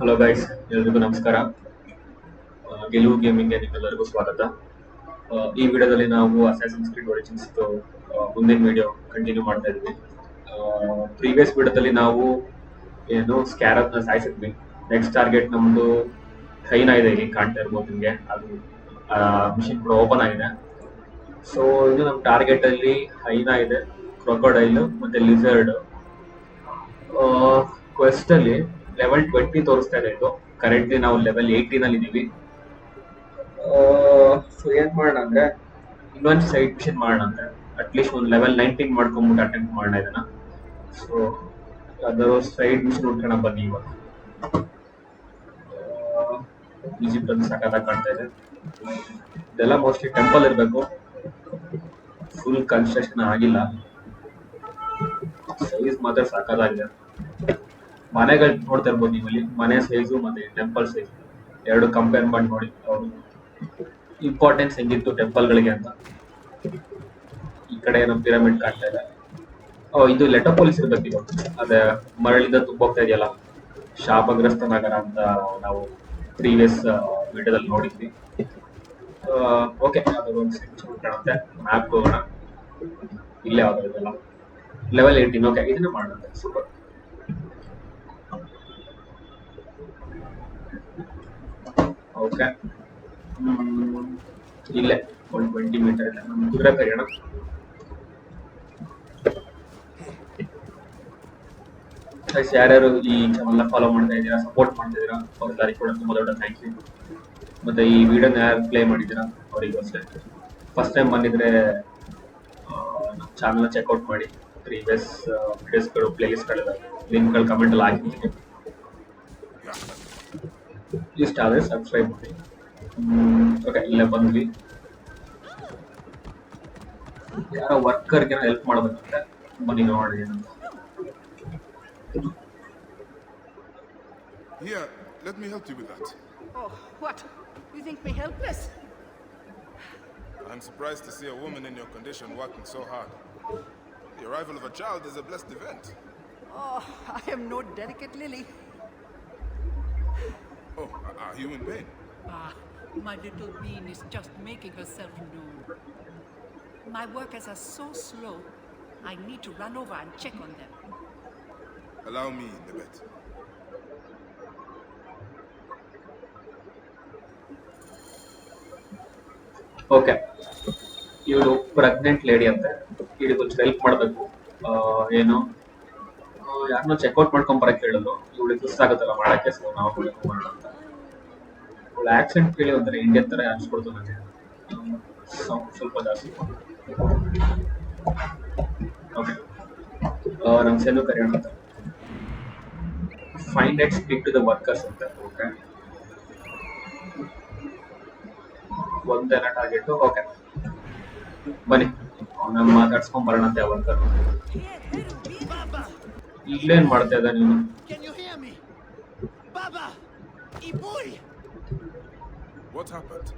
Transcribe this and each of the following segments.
Hello guys ಎಲ್ರಿಗೂ ನಮಸ್ಕಾರ. ಗೆಲುವು ಗೇಮಿಂಗ್ಗೆ ನಿಮ್ಮೆಲ್ಲರಿಗೂ ಸ್ವಾಗತ. ಈ ವಿಡಿಯೋದಲ್ಲಿ ನಾವು ಅಸಾಸಿನ್ ಸ್ಕ್ರೀಡ್ ಒರಿಜಿನ್ಸ್ ಮುಂದಿನ ವಿಡಿಯೋ ಕಂಟಿನ್ಯೂ ಮಾಡ್ತಾ ಇದ್ವಿ. ಪ್ರೀವಿಯಸ್ ವಿಡಿಯೋದಲ್ಲಿ ನಾವು ಏನು ಸ್ಕ್ಯಾರಬ್ನ ಸಾಯಿಸಿದ್ವಿ. ನೆಕ್ಸ್ಟ್ ಟಾರ್ಗೆಟ್ ನಮ್ದು ಹೈನಾ ಇದೆ ಇಲ್ಲಿ ಕಾಣ್ತಾ ಇರ್ಬೋದು ನಿಮಗೆ. ಅದು ಮಿಷಿನ್ ಕೂಡ ಓಪನ್ ಆಗಿದೆ. ಸೊ ಇದು ನಮ್ಮ ಟಾರ್ಗೆಟ್ ಅಲ್ಲಿ ಹೈನಾ ಇದೆ ಕ್ರೊಕೋಡೈಲ್ ಮತ್ತೆ ಲಿಸರ್ಡ್ ಕ್ವೆಸ್ಟ್ ಅಲ್ಲಿ ಲೆವೆಲ್ ಟ್ವೆಂಟಿ ತೋರಿಸ್ತಾ ಇದೆ ಇದು. ಕರೆಂಟ್ಲಿ ನಾವು ಲೆವೆಲ್ ಏಯ್ಟೀನ್ ಅಲ್ಲಿ ಇದೀವಿ. ಸೊ ಏನ್ ಮಾಡೋಣ ಅಂದ್ರೆ? ಇನ್ನೊಂದು ಸೈಡ್ ಮಿಷನ್ ಮಾಡೋಣ ಅಂದ್ರೆ ಅಟ್ಲೀಸ್ಟ್ ಒಂದು ಲೆವೆಲ್ ನೈನ್ಟೀನ್ ಮಾಡ್ಕೊಂಬಿಟ್ಟು ಅಟೆಂಪ್ಟ್ ಮಾಡೋಣ ಇದನ್ನ. ಸೊ ಅದರ ಸೈಡ್ ಮಿಷನ್ ಉಟ್ಕೋಣ ಬನ್ನಿ ಇವಾಗ. ಈಜಿಪ್ಟ್ ಅಂತ ಸಖತ್ತಾಗಿ ಕಾಣ್ತಾ ಇದೆ. ಇದೆಲ್ಲ ಮೋಸ್ಟ್ಲಿ ಟೆಂಪಲ್ ಇರಬೇಕು. ಫುಲ್ ಕನ್ಸ್ಟ್ರಕ್ಷನ್ ಆಗಿಲ್ಲ. ಸೈಜ್ ಮಾತ್ರ ಸಾಕಾಗಿದೆ ಮನೆಗಳು ನೋಡ್ತಾ ಇರ್ಬೋದು ನೀವು ಇಲ್ಲಿ ಮನೆ ಸೈಜು ಮತ್ತೆ ಟೆಂಪಲ್ ಸೈಜ್ ಎರಡು ಕಂಪೇರ್ ಮಾಡಿ ನೋಡಿ ಅವರು ಇಂಪಾರ್ಟೆನ್ಸ್ ಹೆಂಗಿತ್ತು ಟೆಂಪಲ್ಗಳಿಗೆ ಅಂತ. ಈ ಕಡೆ ಏನೋ ಪಿರಮಿಡ್ ಕಾಣ್ತಾ ಇದೆ. ಓ, ಇದು ಲೆಟೋಪೊಲಿಸ್ ಇರ್ಬೇಕು ಇದು ಅದೇ ಮರಳಿಂದ ತುಂಬೋಗ್ತಾ ಇದೆಯಲ್ಲ. ಶಾಪಗ್ರಸ್ತ ನಗರ ಅಂತ ನಾವು ಪ್ರೀವಿಯಸ್ ವಿಡಿಯೋದಲ್ಲಿ ನೋಡಿದ್ವಿ. ಓಕೆ ಅದು ಒಂದು ಕಾಣುತ್ತೆ. ಮ್ಯಾಪ್ ಹೋಗೋಣ ಇಲ್ಲೇ ಆಗೋದಿಲ್ಲ ಲೆವೆಲ್ ಏಯ್ಟೀನ್ ಓಕೆ ಇದನ್ನ ಮಾಡೋಣ. ಸೂಪರ್ ಓಕೆ ಇಲ್ಲೇ ಒಂದು ಟ್ವೆಂಟಿ ಮೀಟರ್ ಇಲ್ಲ. ನಮ್ಮ ಕುದುರೆ ಕರೆಯೋಣ ಯಾರ್ಯಾರು ಈ ಚಾನಲ್ನ ಫಾಲೋ ಮಾಡ್ತಾ ಇದ್ದೀರಾ ಸಪೋರ್ಟ್ ಮಾಡ್ತಾ ಇದ್ದೀರಾ, ಅವ್ರೆಲ್ಲರಿಗೂ ಕೂಡ ತುಂಬ ದೊಡ್ಡ ಥ್ಯಾಂಕ್ ಯು ಮತ್ತೆ ಈ ವಿಡಿಯೋನ ಯಾರು ಪ್ಲೇ ಮಾಡಿದ್ದೀರಾ, ಅವರಿಗೂ ಫಸ್ಟ್ ಟೈಮ್ ಬಂದಿದ್ರೆ ನಮ್ಮ ಚಾನಲ್ನ ಚೆಕ್ಔಟ್ ಮಾಡಿ. ಪ್ರೀವಿಯಸ್ ವಿಡಿಯೋಸ್ಗಳು ಪ್ಲೇಲಿಸ್ಟ್ಗಳಿವೆ ಲಿಂಕ್ಗಳು ಕಮೆಂಟಲ್ಲಿ ಹಾಕಿರ್ತೀನಿ ಇಷ್ಟ ಆದರೆ ಸಬ್ಸ್ಕ್ರೈಬ್ ಮಾಡಿ ಓಕೆ ಇಲ್ಲೇ ಬಂದ್ವಿ ಯಾರೋ ವರ್ಕರ್ಗೆ ಹೆಲ್ಪ್ ಮಾಡ್ಬೇಕಂತೆ ಬನ್ನಿ ನೋಡಿ ಏನಂತ Here, let me help you with that. Oh, what? You think me helpless? I'm surprised to see a woman in your condition working so hard. The arrival of a child is a blessed event. Oh, I am no delicate lily. Oh, a, a human being? Ah, my little bean is just making herself known. My workers are so slow. I need to run over and check on them. Allow me, Nebet. Okay ಇವಳು pregnant lady ಅಂತೆ ಇವಳಿಗೆ ಒಂಚೂರು help ಮಾಡಬೇಕು ಏನು ಯಾರನ್ನೋ checkout ಮಾಡ್ಕೊಂಡ್ ಬರಕ್ ಹೇಳಿದ್ರು ಇವಳಿಗೆ ಸುಸ್ತಾಗುತ್ತಲ್ಲ ಮಾಡಕ್ಕೆ ಸೊ ನಾವು ಮಾಡೋಣ ಅಂತ ಆಕ್ಸೆಂಟ್ ಕೇಳಿ ಒಂಥರ ಇಂಡಿಯನ್ ತರ ಅನ್ಸ್ಕೊಡ್ತು ನನಗೆ ಸ್ವಲ್ಪ ಜಾಸ್ತಿ. ಓಕೆ ನಮ್ಮ ಸೆಲ್ಲು ಕರೆಯೋಣ ಅಂತ. Find at speak to the workers ಅಂತ. ಓಕೆ ಒಂದೇನ ಟಾರ್ಗೆಟ್ ಓಕೆ ಬನ್ನಿ. ಅವನ ಮಾತಾಡ್ಸ್ಕೊಂಡ್ ಬರೋಣ ಅಂತ ವರ್ಕರ್ ಇಲ್ಲೇನ್ ಮಾಡ್ತಾ ಇದ್ದ ನೀನು? What happened?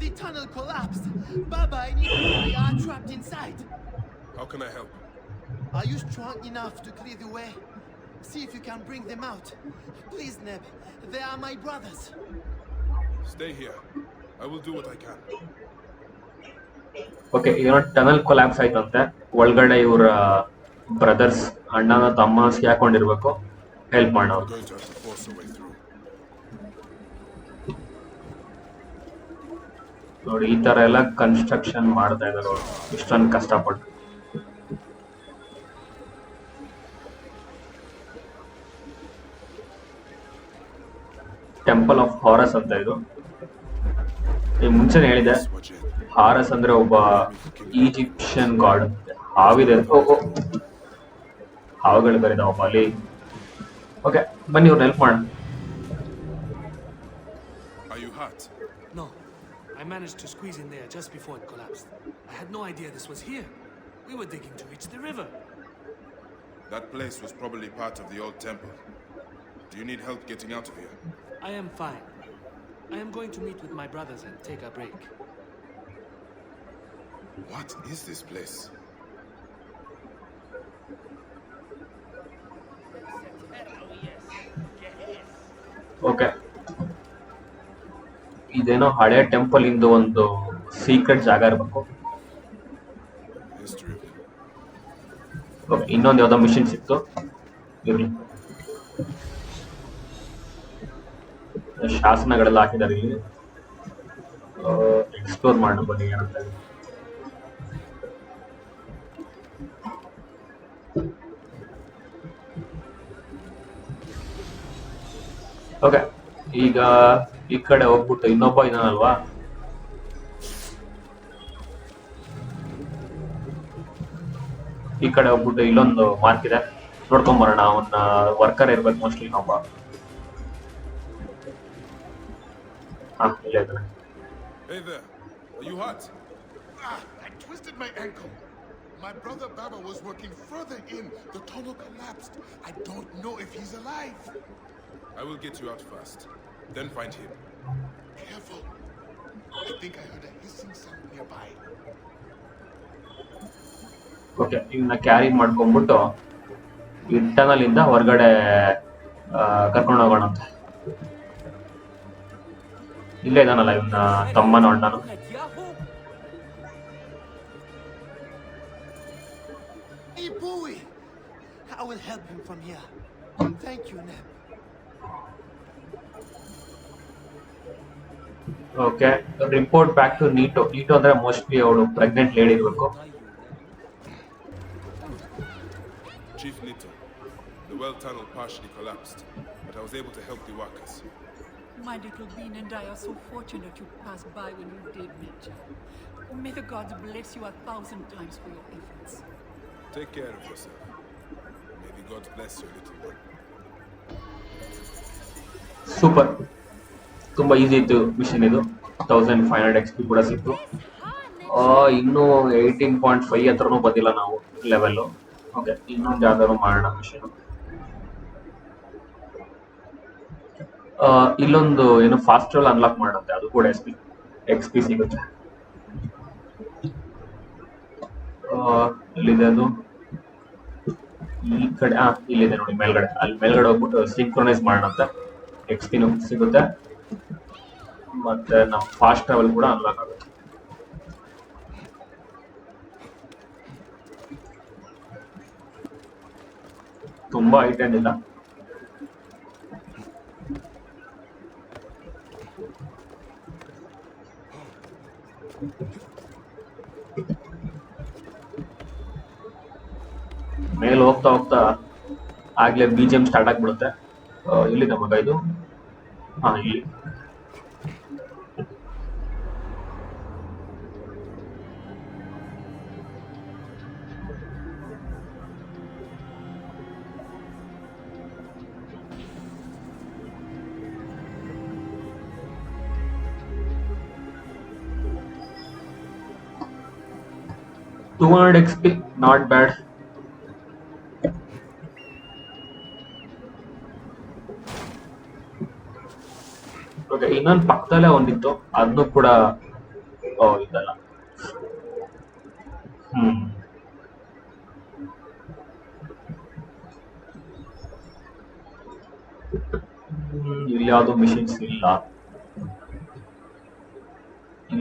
The tunnel collapsed. Baba and Iboy are trapped inside. How can I help? Are you strong enough to clear the way? See if you can bring them out. Please, Neb. They are my brothers. Stay here. I will do what I can. Okay ಏನೋ tunnel collapse ಆಯ್ತಂತೆ ಒಳಗಡೆ ಇವ್ರ brothers ಅಣ್ಣನ ತಮ್ಮ ಸಿಹಾಕೊಂಡಿರ್ಬೇಕು help ಮಾಡೋಣ ನೋಡಿ, ಈ ತರ ಎಲ್ಲ ಕನ್ಸ್ಟ್ರಕ್ಷನ್ ಮಾಡ್ತಾ ಇದಾರೆ ಅವರು. ಇಷ್ಟೊಂದು ಕಷ್ಟಪಟ್ಟು. ಟೆಂಪಲ್ ಆಫ್ ಹಾರಸ್ ಅಂತ ಇದು. ಈ ಮುಂಚೆನೆ ಹೇಳಿದೆ ಹಾರಸ್ ಅಂದ್ರೆ ಒಬ್ಬ ಈಜಿಪ್ಷಿಯನ್ ಗಾಡ್ ಹಾವಿದೆ. ಹಾವುಗಳು ಬರಿದಾವಪ್ಪ ಅಲ್ಲಿ ಓಕೆ ಬನ್ನಿ ಅವ್ರನ್ನ ಹೆಲ್ಪ್ ಮಾಡೋಣ. Managed to squeeze in there just before it collapsed. I had no idea this was here. We were digging to reach the river. That place was probably part of the old temple. Do you need help getting out of here? I am fine. I am going to meet with my brothers and take a break. What is this place? Okay ಇದೇನೋ ಹಳೆ temple ಇಂದು ಒಂದು secret ಜಾಗ ಇರಬೇಕು. ಇನ್ನೊಂದು ಯಾವುದೋ machine ಸಿಕ್ತು. ಇರಲಿ. ಶಾಸನಗಳೆಲ್ಲ ಹಾಕಿದ್ದಾರೆ ಇಲ್ಲಿ. ಎಕ್ಸ್ಪ್ಲೋರ್ ಮಾಡೋಣ ಬನ್ನಿ ಏನಂತ ಓಕೆ. ಈಗ ಈ ಕಡೆ ಹೋಗ್ಬಿಟ್ಟು ಇನ್ನೊಬ್ಬ ಇದಾನಲ್ವಾ ಈ ಕಡೆ ಹೋಗ್ಬಿಟ್ಟು ಇಲ್ಲೊಂದು ಮಾರ್ಕ್ ಇದೆ ನೋಡ್ಕೊಂಡ್ ಬರೋಣ ಅವನ್ನ ವರ್ಕರ್ ಇರ್ಬೇಕು ಮೋಸ್ಟ್ಲಿ ಇನ್ನೊಬ್ಬ ಹಾ ಇಲ್ಲೇ ಇದ್ದಾನೆ Hey there. Are you hurt? Ah, I twisted my ankle. My brother Baba was working further in. The tunnel collapsed. I don't know if he's alive. I will get you out first. Then find him. Careful. I think I heard a hissing sound nearby. Okay ಇವನ್ನ carry ಮಾಡ್ಕೊಂಡ್ಬಿಟ್ಟು ಈ tunnel ಇಂದ ಹೊರಗಡೆ ಕರ್ಕೊಂಡು ಹೋಗೋಣ ಅಂತ ಇಲ್ಲೇ ಇದಾನಲ್ಲ ಇವನ್ನ ತಮ್ಮನ ಅಣ್ಣನು Bowie, I will help him from here. Thank you, Neb. Okay report back to Neetu Neetu ಅಂದ್ರೆ ಮೋಸ್ಟ್ಲಿ ಅವಳು ಪ್ರೆಗ್ನೆಂಟ್ ಲೇಡಿ ಇರಬೇಕು Chief Nito. The well tunnel partially collapsed, but I was able to help the workers. My little bean and I are so fortunate you passed by when you did, Major. May the gods bless you a thousand times for your efforts. Take care of yourself. May the gods bless your little one. Super ತುಂಬಾ easy ಇತ್ತು mission ಇದು. Thousand five hundred X P ಕೂಡ ಸಿಕ್ತು. ಇನ್ನು eighteen point five ಹತ್ರನೂ ಬಂದಿಲ್ಲ ನಾವು level okay ಇನ್ನೊಂದು ಯಾವ್ದಾದ್ರು ಮಾಡೋಣ ಮಿಷನ್ ಇಲ್ಲೊಂದು ಏನು ಫಾಸ್ಟ್ ಟ್ರಾವೆಲ್ ಅನ್ಲಾಕ್ ಮಾಡುತ್ತೆ, ಅದು ಕೂಡ ಎಸ್ ಪಿ ಎಕ್ಸ್ ಪಿ ಸಿಗುತ್ತೆ. ಎಲ್ಲಿದೆ ಅದು? ಈ ಕಡೆ ಇಲ್ಲಿದೆ ನೋಡಿ ಮೇಲ್ಗಡೆ. ಅಲ್ಲಿ ಮೇಲ್ಗಡೆ ಹೋಗ್ಬಿಟ್ಟು, ಸಿಂಕ್ರೊನೈಸ್ ಮಾಡೋಣ ಅಂತ ಎಕ್ಸ್ ಸಿಗುತ್ತೆ. ಮತ್ತೆ ನಮ್ಮ ಫಾಸ್ಟ್ ಟ್ರಾವೆಲ್ ಕೂಡ ಅನ್ಲಾಕ್ ಆಗುತ್ತೆ. ತುಂಬಾ ಐಟಮ್ ಇಲ್ಲ. ಮೇಲೆ ಹೋಗ್ತಾ ಹೋಗ್ತಾ ಆಗ್ಲೇ ಬಿಜಿಎಂ ಸ್ಟಾರ್ಟ್ ಆಗ್ಬಿಡುತ್ತೆ. ಆ, ಇಲ್ಲಿದೆ ಮಗ ಇದು ಹಾ ಇಲ್ಲಿ two hundred X P not ಇನ್ನೊಂದು ಪಕ್ಕದಲ್ಲೇ ಒಂದಿತ್ತು ಅದನ್ನು ಕೂಡ ಇದಲ್ಲ. ಹ್ಮ್. ಇಲ್ಲಿ ಯಾವ್ದು ಮಿಷಿನ್ಸ್ ಇಲ್ಲ.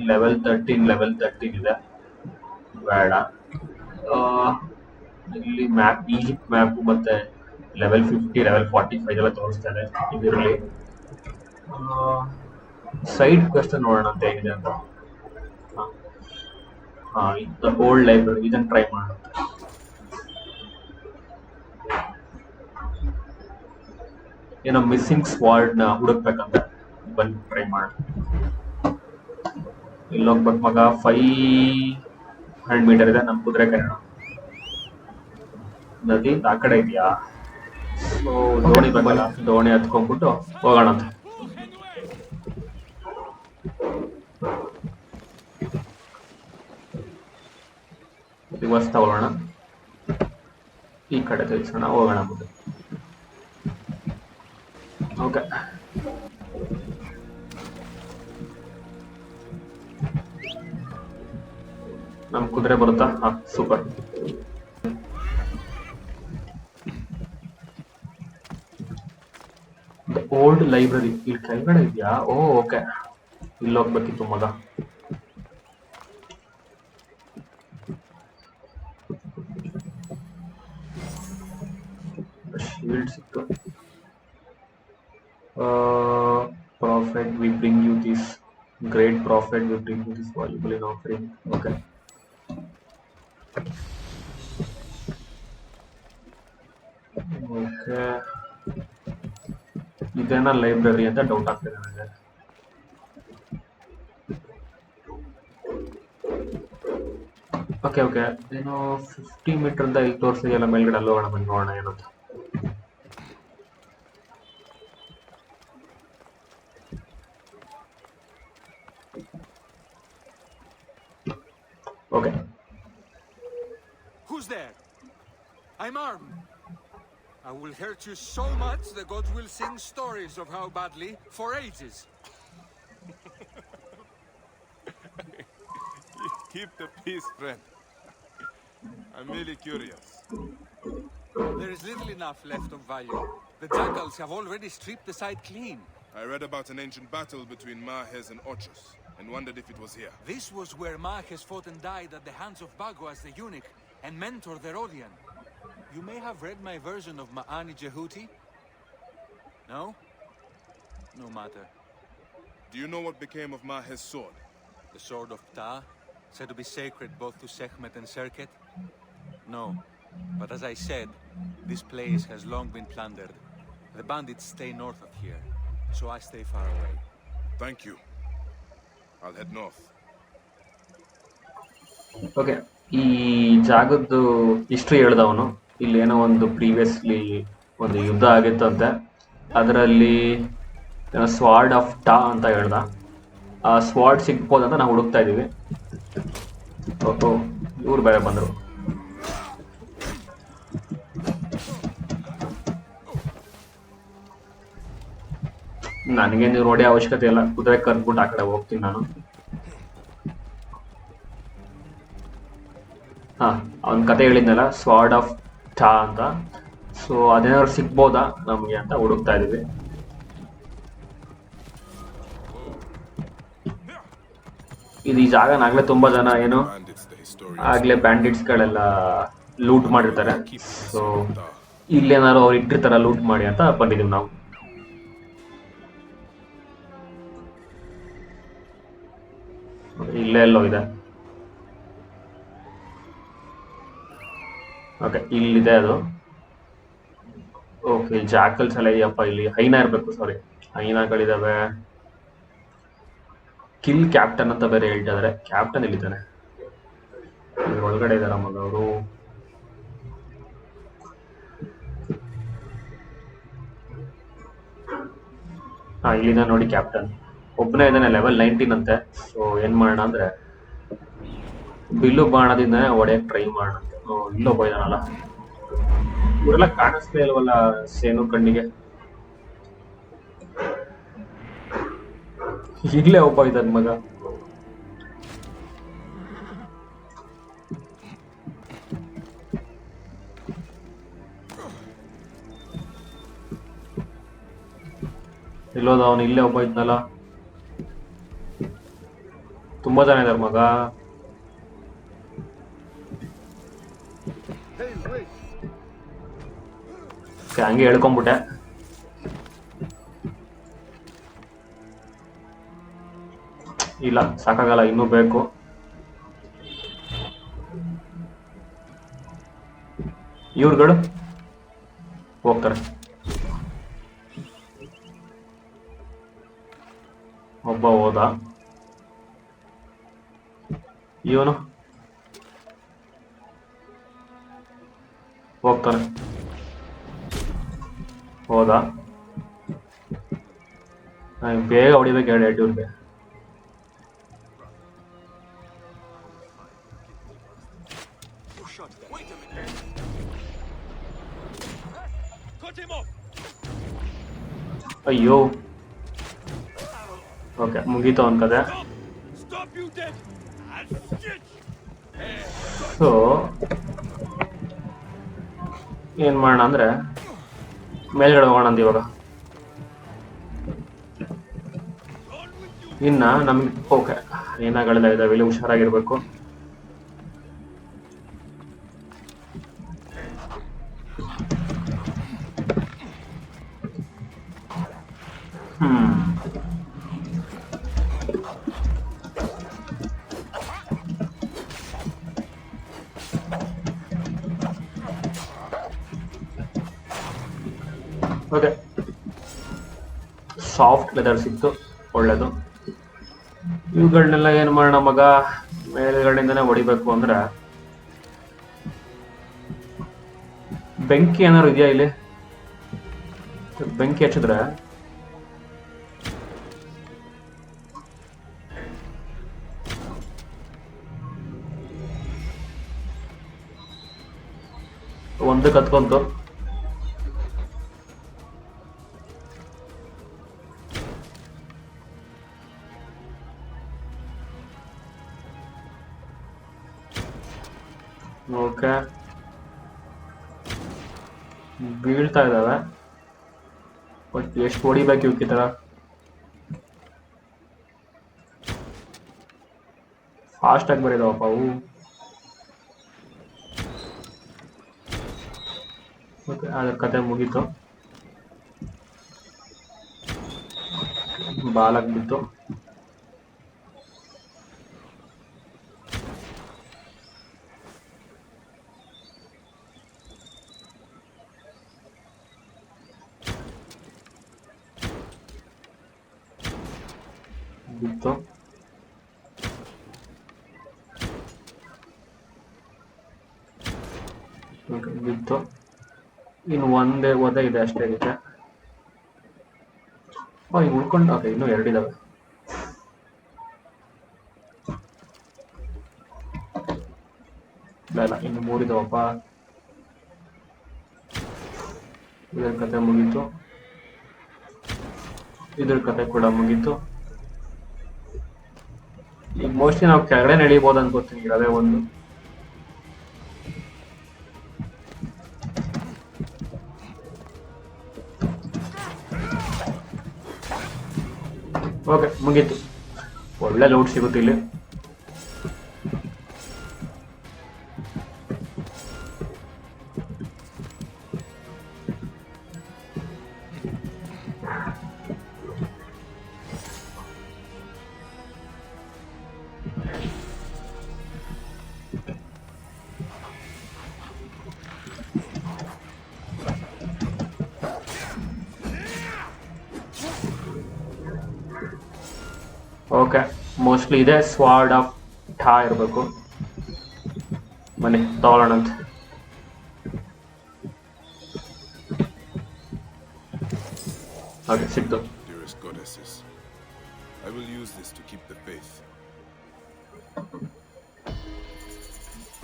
ಲೆವೆಲ್ ತರ್ಟೀನ್ ಲೆವೆಲ್ ತರ್ಟೀನ್ ಇದೆ. ಬೇಡ. ಇಲ್ಲಿ ಮ್ಯಾಪ್ ಈಜಿಪ್ಟ್ ಮ್ಯಾಪ್ ಮತ್ತೆ level fifty level forty five ಎಲ್ಲ ತೋರಿಸ್ತಾರೆ, ಇದಿರಲಿ. ಸೈಡ್ ಕ್ವೆಶ್ಚನ್ ನೋಡೋಣ ಅಂತ ಹೇಗಿದೆ ಅಂತ. ದ ಓಲ್ಡ್ ಲೈಬ್ರರಿ ಇದನ್ನ ಟ್ರೈ ಮಾಡೋಣ ಏನೋ ಮಿಸ್ಸಿಂಗ್ ಸ್ವಾರ್ಡ್ನ ಹುಡುಕ್ಬೇಕಂತ. ಬಂದು ಟ್ರೈ ಮಾಡೋಣ. ಇಲ್ಲಿ ಮಗ. ಫೈ ಹಂಡ್ರೆಡ್ ಮೀಟರ್ ಇದೆ, ನಮ್ಮ ಕುದುರೆ ಕರೆಯೋಣ ನದಿ ಆ ಕಡೆ ಇದೆಯಾ? ಸೊ ದೋಣಿ ದೋಣಿ ಹತ್ಕೊಂಡ್ಬಿಟ್ಟು ಹೋಗೋಣ ಅಂತ. ರಿವರ್ಸ್ ತಗೊಳ್ಳೋಣ ಈ ಕಡೆ ತಿರ್ಸೋಣ, ಹೋಗೋಣ ಮುಂದೆ. ಓಕೆ ನಮ್ ಕುದುರೆ ಬರುತ್ತಾ? ಹಾ ಸೂಪರ್ ಓಲ್ಡ್ ಲೈಬ್ರರಿ ಇಲ್ಲಿ ಕೆಳಗಡೆ ಇದೆಯಾ? ಓ ಓಕೆ ಇಲ್ಲಿ ಹೋಗ್ಬೇಕಿತ್ತು ಮಗ ಶೀಲ್ಡ್ ಸಿಕ್ತು profit we bring you this great profit we bring you this valuable in offering okay okay ಇದೇನ ಲೈಬ್ರರಿ ಅಂತ ಡೌಟ್ ಆಗ್ತಿದೆ ನನಗೆ ಓಕೆ ಓಕೆ ಏನು ಫಿಫ್ಟಿ ಮೀಟರ್ದ ಇಲ್ಲಿ ತೋರಿಸಿದೆಯಲ್ಲ ಮೇಲ್ಗಡೆ ಅಲ್ಲಿ ಹೋಗೋಣ ಬನ್ನಿ ನೋಡೋಣ ಏನಂತ okay Who's there? I'm armed. I will hurt you so much the gods will sing stories of how badly for ages. Keep the peace, friend. I'm merely curious. There is little enough left of value. The jackals have already stripped the site clean. I read about an ancient battle between Mahes and Ochus, and wondered if it was here. This was where Mahes fought and died at the hands of Bagwas the eunuch and mentor the Rodian. You may have read my version of Ma'ani Jehuti. No? No matter. Do you know what became of Mahes' sword? The sword of Ptah, said to be sacred both to Sekhmet and Serket? No. But as I said, this place has long been plundered. The bandits stay north of here, so I stay far away. Thank you. I'll head north. Okay ಈ ಜಾಗದ್ದು history ಹೇಳ್ದವನು ಇಲ್ಲಿ ಏನೋ ಒಂದು previously ಒಂದು ಯುದ್ಧ ಆಗಿತ್ತಂತೆ ಅದರಲ್ಲಿ sword of ಟಾ ಅಂತ ಹೇಳ್ದ ಆ ಸ್ವಾರ್ಡ್ ಸಿಗ್ಬೋದಂತ ನಾವು ಹುಡುಕ್ತಾ ಇದೀವಿ ಓಹೋ ಇವ್ರು ಬೇರೆ ಬಂದರು. ನನಗೆ ನೀವು ನೋಡಿ ಅವಶ್ಯಕತೆ ಇಲ್ಲ. ಕುದುರೆ ಕರ್ದ್ಬಿಟ್ಟು ಆ ಕಡೆ ಹೋಗ್ತೀನಿ ನಾನು. ಹಾ, ಅವ್ನ ಕತೆ ಹೇಳಿದ್ನಲ್ಲ ಸ್ವಾರ್ಡ್ ಆಫ್ ಟಾ ಅಂತ. ಸೊ ಅದೇನಾದ್ರು ಸಿಗ್ಬೋದಾ ನಮಗೆ ಅಂತ ಹುಡುಕ್ತಾ ಇದೀವಿ ಇದು ಈ ಜಾಗನಾಗ್ಲೇ ತುಂಬಾ ಜನ, ಏನು. ಆಗ್ಲೇ ಬ್ಯಾಂಡಿಟ್ಸ್ ಗಳೆಲ್ಲ ಲೂಟ್ ಮಾಡಿರ್ತಾರೆ ಸೊ ಇಲ್ಲೇನಾದ್ರು ಅವ್ರು ಇಟ್ಟಿರ್ತಾರ ಲೂಟ್ ಮಾಡಿ ಅಂತ ಬಂದಿದೀವಿ ನಾವು. ಇಲ್ಲೇ ಎಲ್ಲೋ ಇದೆ. ಓಕೆ ಇಲ್ಲಿದೆ ಅದು. ಓಕೆ ಜಾಕಲ್ಸ್ ಎಲ್ಲ ಇದೆಯಪ್ಪ ಇಲ್ಲಿ. ಹೈನಾ ಇರಬೇಕು ಸಾರಿ ಹೈನಾಗಳಿದಾವೆ. ಕಿಲ್ ಕ್ಯಾಪ್ಟನ್ ಅಂತ ಬೇರೆ ಹೇಳ್ತಾ ಇದಾರೆ. ಕ್ಯಾಪ್ಟನ್ ಇಲ್ಲಿದ್ದಾನೆ ಒಳಗಡೆ ಇದಾರ ಮಗ ಅವರು. ಹಾ ಇಲ್ಲಿನ ನೋಡಿ ಕ್ಯಾಪ್ಟನ್ ಒಬ್ಬನೇ ಇದ್ದಾನೆ ಲೆವೆಲ್ ನೈನ್ಟೀನ್ ಅಂತೆ. ಸೊ ಏನ್ ಮಾಡೋಣ ಅಂದ್ರೆ, ಬಿಲ್ಲು ಬಾಣದಿಂದ ಹೊಡೆಯಕ್ ಟ್ರೈ ಮಾಡೋಣ ಇಲ್ಲೊಬ್ಬ ಇದಾನಲ್ಲ ಇವರೆಲ್ಲ ಕಾಣಿಸ್ತಾ ಇಲ್ವಲ್ಲ ಸೇನು ಕಣ್ಣಿಗೆ? ಇಲ್ಲೇ ಒಬ್ಬ ಇದ್ದಾನೆ ಮಗ. ಇಲ್ಲೋದ, ಅವನು ಇಲ್ಲೇ ಒಬ್ಬ ಇದ್ನಲ್ಲ. ತುಂಬಾ ಜನ ಇದಾರೆ ಮಗ. ಹಂಗೆ ಹೇಳ್ಕೊಂಬಿಟ್ಟೆ. ಇಲ್ಲ, ಸಾಕಾಗಲ್ಲ, ಇನ್ನೂ ಬೇಕು. ಇವ್ರುಗಳು ಹೋಗ್ತಾರೆ. ಒಬ್ಬ ಹೋದ. ಇವನು ಹೋಗ್ತಾನೆ. ಹೋದ. ನಾನ್ ಬೇಗ ಹೊಡಿಬೇಕು ಹೇಳಿ ಇವ್ರಿಗೆ ಅಯ್ಯೋ. ಓಕೆ, ಮುಗೀತು ಅವನ ಸೊ ಏನ್ ಮಾಡೋಣ ಅಂದ್ರೆ, ಮೇಲ್ಗಡೆ ಹೋಗೋಣ ಅಂತ ಇವಾಗ. ಇನ್ನ ನಮಗೆ, ಓಕೆ ಏನಾಗಲಿಲ್ಲ ಇದಾವೆ, ಇಲ್ಲಿ ಹುಷಾರಾಗಿರ್ಬೇಕು. ಲೆದರ್ ಸಿಕ್ತು, ಒಳ್ಳೇದು. ಇವುಗಳನ್ನೆಲ್ಲ ಏನು ಮಾಡೋಣ ಮಗ? ಮೇಲ್ಗಡೆಯಿಂದನೇ ಹೊಡಿಬೇಕು ಅಂದ್ರೆ ಬೆಂಕಿ ಏನಾದ್ರು ಇದೆಯಾ ಇಲ್ಲಿ? ಬೆಂಕಿ ಹಚ್ಚಿದ್ರೆ? ಒಂದು ಕತ್ಕೊಂತು. ಓಕೆ. ಬೀಳ್ತಾ ಇದಾವೆ. ಬಟ್ ಎಷ್ಟು ಹೊಡಿಬೇಕು ಇವಕ್ಕೆ ತರ ಫಾಸ್ಟ್ ಆಗಿ ಬರೀದಾವಪ್ಪ ಅವು ಓಕೆ ಅದ್ರ ಕತೆ ಮುಗೀತು. ಬಾಲಕ್ ಬಿತ್ತು ಬಿತ್ತು Okay, ಬಿತ್ತು ಇನ್ನು ಒಂದೇ ಒದೆ ಇದೆ ಅಷ್ಟೇ ಇದಕ್ಕೆ ಈಗ ಉಳ್ಕೊಂಡು ಓಕೆ ಇನ್ನೂ ಎರಡಿದಾವೆ ಇಲ್ಲ ಇನ್ನು ಮೂರಿದವಪ್ಪ ಇದರ ಕತೆ ಮುಗೀತು. ಇದ್ರ ಕತೆ ಕೂಡ ಮುಗೀತು. ಈಗ ಮೋಸ್ಟ್ಲಿ ನಾವು ಕೆಳಗಡೆ ನಡೀಬೋದು ಅನ್ಕೋತೀನಿ ಅದೇ ಒಂದು. ಓಕೆ ಮುಗೀತು ಒಳ್ಳೆ ಲೌಡ್ ಸಿಗುತ್ತೆ ಮೋಸ್ಟ್ಲಿ ಇದೆ ಸ್ವಾರ್ಡ್ ಆಫ್ ಠಾ ಇರಬೇಕು. ಬನ್ನಿ ತಗೊಳ್ಳೋಣ ಅಂತ. ಓಕೆ ಸಿಕ್ತು. I will use this to keep the faith.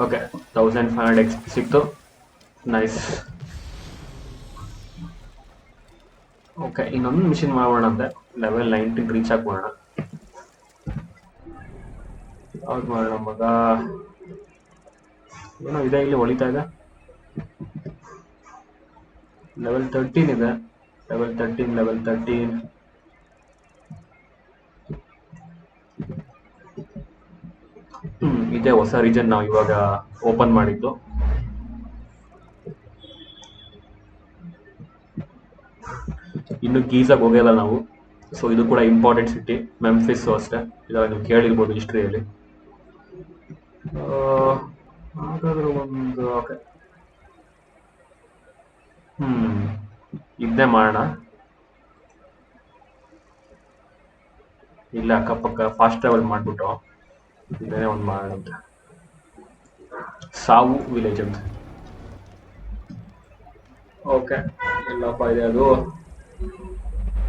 Okay thousand five hundred X ಸಿಕ್ತು. ನೈಸ್ ಓಕೆ ಇನ್ನೊಂದು ಮಿಷಿನ್ ಮಾಡೋಣ ಅಂತೆ ಲೆವೆಲ್ ನೈನ್ಟೀನ್ ರೀಚ್ ಆಗ್ಬೋಣ ಯಾವ್ದು ಮಾಡೋಣ ಮಗ? ಏನೋ ಇದೆ ಇಲ್ಲಿ ಹೊಳಿತಾ ಇದೆ. ಲೆವೆಲ್ ತರ್ಟೀನ್ ಇದೆ. Level thirteen level thirteen hmm, ಇದೇ ಹೊಸ ರೀಜನ್ ನಾವು ಇವಾಗ ಓಪನ್ ಮಾಡಿದ್ದು. ಇನ್ನು ಗೀಸಾಗಿ ಹೋಗಿಲ್ಲ ನಾವು. ಸೊ ಇದು ಕೂಡ ಇಂಪಾರ್ಟೆಂಟ್ ಸಿಟಿ ಮೆಂಫಿಸ್ ಅಷ್ಟೇ. ಇದಾಗ ನೀವು ಕೇಳಿರ್ಬೋದು ಹಿಸ್ಟ್ರಿಯಲ್ಲಿ ಹಾಗಾದ್ರೆ ಒಂದು ಓಕೆ. ಹ್ಮ್ ಇದನ್ನೇ ಮಾಡೋಣ. ಇಲ್ಲ ಅಕ್ಕಪಕ್ಕ ಫಾಸ್ಟ್ ಟ್ರಾವೆಲ್ ಮಾಡ್ಬಿಟ್ಟು ಇದನ್ನೇ ಒಂದು ಮಾಡೋಣ ಸಾವು ವಿಲೇಜ್ ಅಂತ. ಓಕೆ ಎಲ್ಲಪ್ಪ ಇದೆ ಅದು.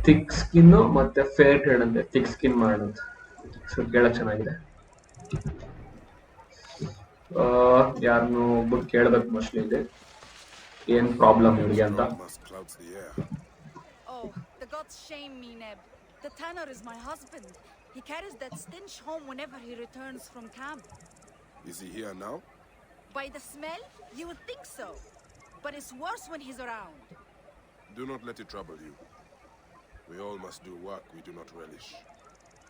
ಥಿಕ್ ಸ್ಕಿನ್ ಮತ್ತೆ ಫೇರ್ ಟ್ರೇಡ್ ಅಂತೆ. ಥಿಕ್ ಸ್ಕಿನ್ ಮಾಡೋಣ ಸೊ ಕೇಳಕ್ ಚೆನ್ನಾಗಿದೆ. ಯಾರನ್ನು ಒಬ್ಬರು ಕೇಳ್ಬೇಕು ಮೋಸ್ಟ್ಲಿ ಇದೆ ಏನ್ ಪ್ರಾಬ್ಲಮ್ ಇವ್ರಿಗೆ ಅಂತ Must clouds the air. Oh, the gods shame me, Neb. The tanner is my husband. He carries that stench home whenever he returns from camp. Is he here now? By the smell, you would think so. But it's worse when he's around. Do not let it trouble you. We all must do work we do not relish.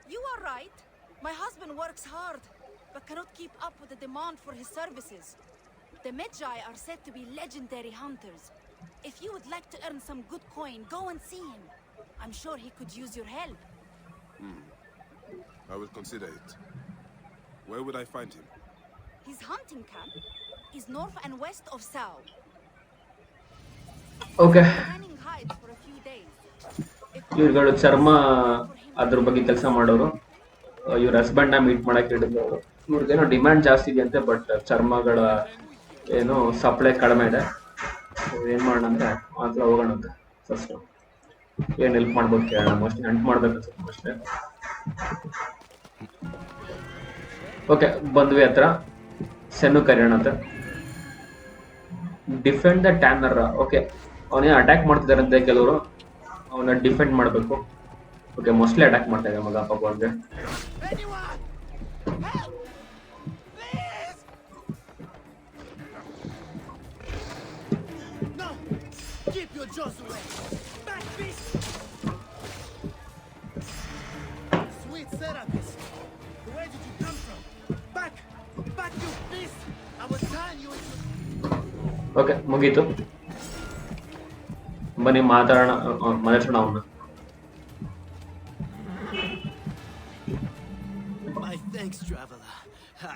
You are right. My husband works hard, but cannot keep up with the demand for his services. The Medjai are said to be legendary hunters. If you would like to earn some good coin, go and see him. I'm sure he could use your help. I will consider it. Where would I find him? His hunting camp is north and west of Sao. Okay Planning hides for a few days. If ಇವ್ರುಗಳು ಚರ್ಮ ಅದ್ರ ಬಗ್ಗೆ ಕೆಲಸ ಮಾಡೋರು ಇವ್ರ ಹಸ್ಬೆಂಡ್ನ meet ಮಾಡಕ್ ಹೇಳಿದ್ರು ಇವ್ರಿಗೇನೋ demand ಜಾಸ್ತಿ ಇದೆ ಅಂತೆ ಬಟ್ ಚರ್ಮಗಳ ಏನು ಸಪ್ಲೈ ಕಡಿಮೆ ಇದೆ. ಏನ್ ಮಾಡೋಣ ಅಂತ? ಮಾತ್ರ ಹೋಗೋಣ ಅಂತ. ಫಸ್ಟ್ ಏನ್ ಹೆಲ್ಪ್ ಮಾಡ್ಬೋದು ಕೇಳೋಣ. ಮೋಸ್ಟ್ ನೆಂಟ್ ಮಾಡ್ಬೇಕು ಅಷ್ಟೇ. ಓಕೆ ಬಂದ್ವಿ ಹತ್ರ. ಸೆನ್ನು ಕರೆಯೋಣ ಅಂತ. ಡಿಫೆಂಡ್ ದ ಟ್ಯಾನರ್ ಓಕೆ ಅವನೇ ಅಟ್ಯಾಕ್ ಮಾಡ್ತಿದಾರಂತೆ ಕೆಲವರು? ಅವನ ಡಿಫೆಂಡ್ ಮಾಡಬೇಕು. ಓಕೆ ಮೋಸ್ಟ್ಲಿ ಅಟ್ಯಾಕ್ ಮಾಡ್ತಾ ಇದ್ದಾರೆ ಮಗ, ಪಾಪ ಅವ್ರಿಗೆ Keep your jaws away! Back, beast! Sweet therapist! Where did you come from? Back! Back, you beast! I was tying you into... okay ಮುಗೀತು ಬನ್ನಿ ಮಾತಾಡೋಣ ಮಾತಾಡ್ಸೋಣ ಅವನ್ನ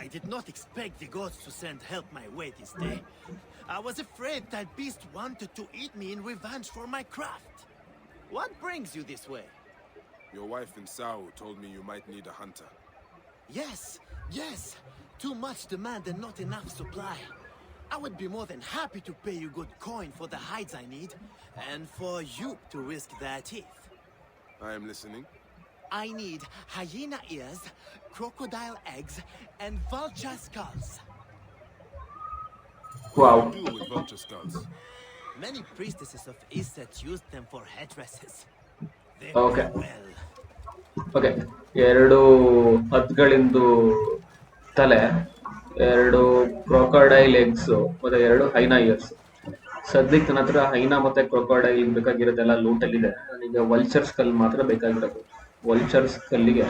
I did not expect the gods to send help my way this day. I was afraid that beast wanted to eat me in revenge for my craft. What brings you this way? Your wife in Sao told me you might need a hunter. Yes, yes. Too much demand and not enough supply. I would be more than happy to pay you good coin for the hides I need, and for you to risk their teeth. I am listening. I need hyena ears, crocodile eggs, and vulture skulls. Wow. Do with vulture skulls. Many priestesses of Iset used them for headdresses. They Okay. well. Okay ಎರಡು ಹದ್ಗಳಿಂದು ತಲೆ ಎರಡು crocodile eggs ಮತ್ತೆ ಎರಡು ಹೈನಾ years ಸದ್ಯಕ್ಕೆ ನನ್ನ ಹತ್ರ ಹೈನಾ ಮತ್ತೆ ಕ್ರೊಕೊಡೈಲ್ ಬೇಕಾಗಿರೋದೆಲ್ಲ ಲೂಟಲ್ಲಿದೆ ನನಗೆ ವಲ್ಚರ್ಸ್ ಕಲ್ ಮಾತ್ರ ಬೇಕಾಗಿರೋದು ವಲ್ಚರ್ಸ್ ಸ್ಕಲ್ಲಿಗೆ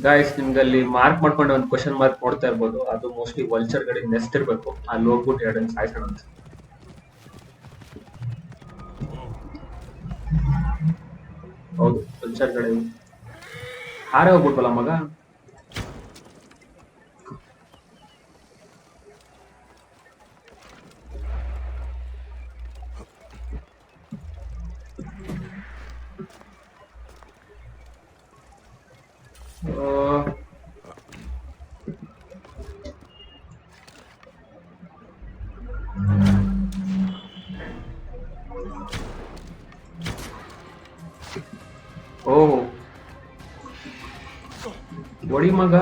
ಗಾಯ್ಸ್ ನಿಮ್ಗೆ ಅಲ್ಲಿ ಮಾರ್ಕ್ ಮಾಡ್ಕೊಂಡು ಒಂದು ಕ್ವಶನ್ ಮಾರ್ಕ್ ನೋಡ್ತಾ ಇರ್ಬೋದು. ಅದು ಮೋಸ್ಟ್ಲಿ ವಲ್ಚರ್ ಗಡಿ ನೆಸ್ಟ್ ಇರ್ಬೇಕು ಅಲ್ಲಿ ಹೋಗ್ಬಿಟ್ಟು ಎರಡನ್ನು ಸಾಯ್ಸೋಣ ಅಂತ ಹೌದು ವಲ್ಚರ್ ಗಡಿ ಹಾರೇ ಹೋಗ್ಬಿಟ್ವಲ್ಲ ಮಗ? ಆ, ಓ ಒಡಿ ಮಗ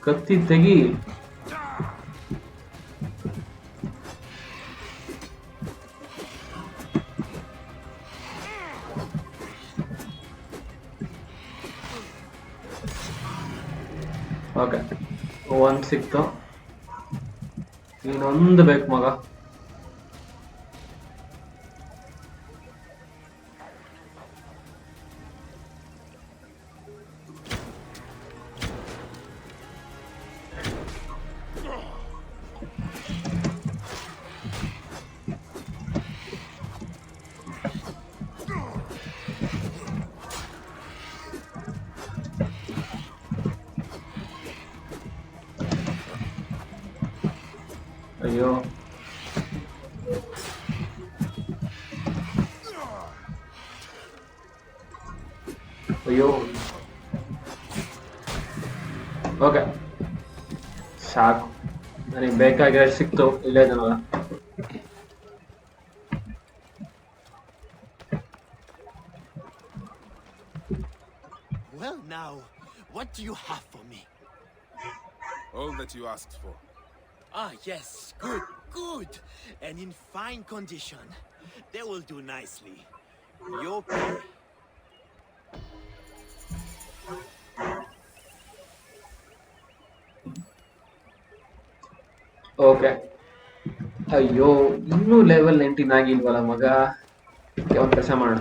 ಕತ್ತಿ ತೆಗಿ ಓಕೆ ಒಂದ್ ಸಿಕ್ತು. ಇನ್ನೊಂದು ಬೇಕು ಮಗ. ಅಯ್ಯೋ ಅಯ್ಯೋ ಓಕೆ ಸಾಕು ನನಗೆ ಬೇಕಾಗಿರೋ ಸಿಕ್ತು ಇಲ್ಲೇ ಇದನ್ನಲ್ಲ Well, now, what do you have for me? All that you asked for. Ah, yes, good, good, and In fine condition. They will do nicely. Your pay. Okay ಅಯ್ಯೋ ಇನ್ನೂ ಲೆವೆಲ್ ನೈನ್ಟೀನ್ ಆಗಿಲ್ವಲ್ಲ ಮಗ? ಒಂದು ಕೆಲಸ ಮಾಡೋಣ?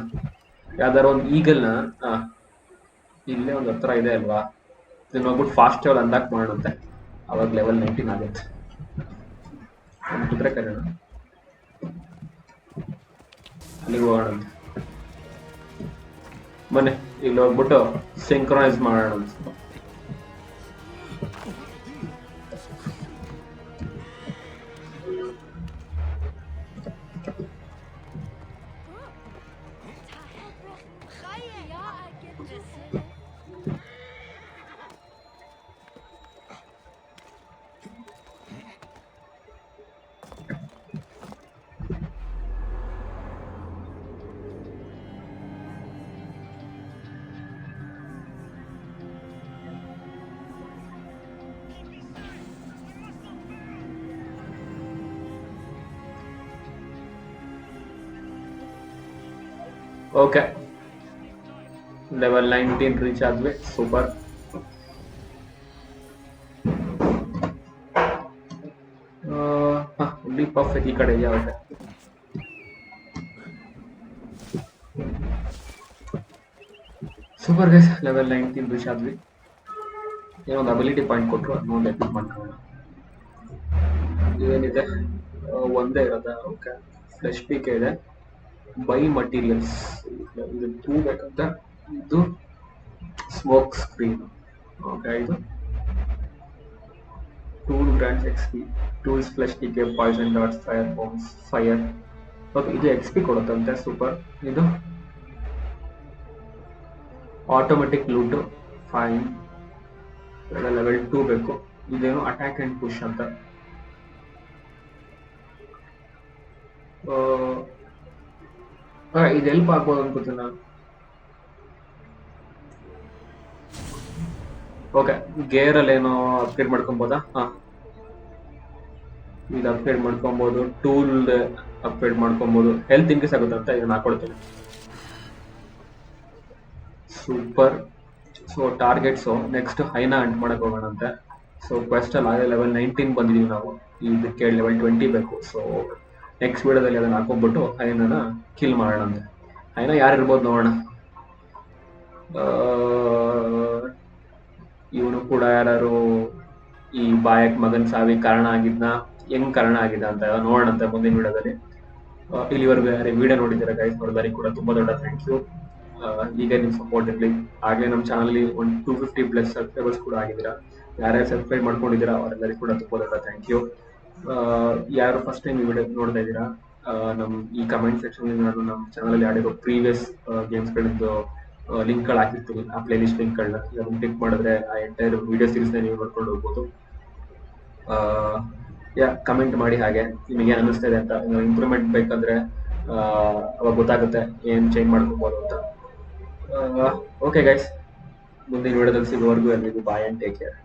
ಯಾವ್ದಾರ ಒಂದು ಈಗಲ್ನ ಆ, ಇಲ್ಲೇ ಒಂದು ಹತ್ರ ಇದೆ ಅಲ್ವಾ? ಇದನ್ನ ಹೋಗ್ಬಿಟ್ಟು ಫಾಸ್ಟ್ ಲೆವೆಲ್ ಅನ್ಲಾಕ್ ಮಾಡುತ್ತೆ ಅವಾಗ ಲೆವೆಲ್ ನೈನ್ಟೀನ್ ಆಗುತ್ತೆ. ಕರೆಯೋಣ. ಮನೆ ಬನ್ನಿ ಇಲ್ಲಿ ಹೋಗ್ಬಿಟ್ಟು ಸಿಂಕ್ರನೈಸ್ ಮಾಡೋಣ. ಓಕೆ ಲೆವೆಲ್ ನೈನ್ಟೀನ್ ರೀಚ್ ಆದ್ವಿ ಸೂಪರ್ ಹುಲಿ ಪರ್ಫೆಕ್ಟ್ ಈ ಕಡೆ ಯಾವುದೇ super guys level nineteen reach ಆದ್ವಿ ಏನೋ ಒಂದು ಅಬಿಲಿಟಿ ಪಾಯಿಂಟ್ ಕೊಟ್ಟರು ಅದನ್ನ ಒಂದು ಎಪಿಕ್ ಮಾಡ್ಕೊಳ್ಳೋಣ ಇದೇನಿದೆ ಒಂದೇ ಇರೋದ ಓಕೆ ಫ್ರೆಶ್ ಪೀಕೆ ಇದೆ ಬೈ ಮಟೀರಿಯಲ್ಸ್ ಇದು ಟೂ ಬೇಕಂತ ಇದು ಸ್ಮೋಕ್ ಸ್ಕ್ರೀನ್ ಓಕೆ ಇದು tool grants X P tools plus TK poison dot fire bombs fire okay ಇದು ಎಕ್ಸ್ ಪಿ ಕೊಡುತ್ತಂತೆ ಸೂಪರ್ ಇದು automatic loot fine level two ಬೇಕು. ಇದೇನು ಅಟ್ಯಾಕ್ ಅಂಡ್ ಪುಷ್ ಅಂತ. ಆ, ಇದು ಹೆಲ್ಪ್ ಆಗ್ಬೋದು ಅನ್ಕೋತೀನಿ ನಾನು. ಓಕೆ ಗೇರ್ ಅಲ್ಲಿ ಏನೋ ಅಪ್ಗ್ರೇಡ್ ಮಾಡ್ಕೊಬೋದಾ? ಹಾ. ಇದು ಅಪ್ಗ್ರೇಡ್ ಮಾಡ್ಕೊಬೋದು ಟೂಲ್ ಅಪ್ಗ್ರೇಡ್ ಮಾಡ್ಕೊಬೋದು. ಹೆಲ್ತ್ ಇನ್ಕ್ರೀಸ್ ಆಗುತ್ತೆ ಅಂತ ಇದನ್ನ ಹಾಕೊಳ್ತೀನಿ. Super so targets next hyena hunt ಮಾಡಕ್ ಹೋಗೋಣಂತೆ ಸೊ ಕ್ವೆಸ್ಟ್ ಅಲ್ಲಿ ಲೆವೆಲ್ ನೈನ್ಟೀನ್ ಬಂದಿದೀವಿ ನಾವು. ಇದಕ್ಕೆ ಲೆವೆಲ್ ಟ್ವೆಂಟಿ ಬೇಕು. ಸೊ ನೆಕ್ಸ್ಟ್ ವಿಡಿಯೋದಲ್ಲಿ ಅದನ್ನ ಹಾಕೊಂಡ್ಬಿಟ್ಟು ಹೈನನ ಕಿಲ್ ಮಾಡೋಣ ಅಂತ. ಯಾರು ಇರ್ಬೋದು ನೋಡೋಣ. ಇವನು ಕೂಡ ಯಾರು ಈ ಬಾಯಕ್ ಮಗನ್ ಸಾವಿ ಕಾರಣ ಆಗಿದ್ನ? ಹೆಂಗ್ ಕಾರಣ ಆಗಿದ್ದ ಅಂತ ನೋಡೋಣಂತೆ ಮುಂದಿನ ವಿಡಿಯೋದಲ್ಲಿ. ಇಲ್ಲಿವರೆಗೂ ಯಾರೇ ವಿಡಿಯೋ ನೋಡಿದ್ದೀರಾ ಗೈಸ್ ನೋಡಿದಾರೆ ಕೂಡ ತುಂಬಾ ದೊಡ್ಡ ಥ್ಯಾಂಕ್ ಯು ಈಗ ನಿಮ್ ಸಪೋರ್ಟ್ ಇರ್ಲಿ. ಆಗ್ಲೇ ನಮ್ಮ ಚಾನಲ್ ಒಂದು ಟೂ ಫಿಫ್ಟಿ ಪ್ಲಸ್ ಸಬ್ಸ್ಕ್ರೈಬರ್ಸ್ ಕೂಡ ಆಗಿದ್ದೀರಾ. ಯಾರ್ಯಾರು ಸಬ್ಸ್ಕ್ರೈಬ್ ಮಾಡ್ಕೊಂಡಿದ್ದೀರಾ, ಅವರೆಲ್ಲರಿಗೂ ಕೂಡ ತುಂಬಾ ದೊಡ್ಡ ಥ್ಯಾಂಕ್ ಯು ಯಾರು ಫಸ್ಟ್ ಟೈಮ್ ವಿಡಿಯೋ ನೋಡ್ತಾ ಇದ್ದೀರಾ? ನಮ್ ಈ ಕಮೆಂಟ್ ಸೆಕ್ಷನ್ ನಾನು ನಮ್ಮ ಚಾನಲ್ ಆಡಿರೋ ಪ್ರೀವಿಯಸ್ ಲಿಂಕ್ಗಳನ್ನು ಹಾಕಿರ್ತೀನಿ ಆ ಪ್ಲೇ ಲಿಸ್ಟ್ ಲಿಂಕ್ಗಳನ್ನ ಅದನ್ನ ಕ್ಲಿಕ್ ಮಾಡಿದ್ರೆ ಆ ಎಂಟೈರ್ ವಿಡಿಯೋ ಸೀರೀಸ್ ನೀವು ನೋಡ್ಕೊಂಡು ಹೋಗ್ಬೋದು. ಯಾ ಕಮೆಂಟ್ ಮಾಡಿ ಹಾಗೆ. ನಿಮಗೆ ಏನ್ ಅನಿಸ್ತಾ ಇದೆ ಅಂತ. ಇಂಪ್ರೂವ್ಮೆಂಟ್ ಬೇಕಂದ್ರೆ ಅವಾಗ ಗೊತ್ತಾಗುತ್ತೆ ಏನ್ ಚೇಂಜ್ ಮಾಡ್ಕೋಬೋದು ಅಂತ. ಓಕೆ ಗೈಸ್ ಮುಂದಿನ ವಿಡಿಯೋದಲ್ಲಿ ಸಿಗೋವರೆಗೂ ಎಲ್ಲರಿಗೂ ಬಾಯ್ ಅಂಡ್ ಟೇಕ್ ಕೇರ್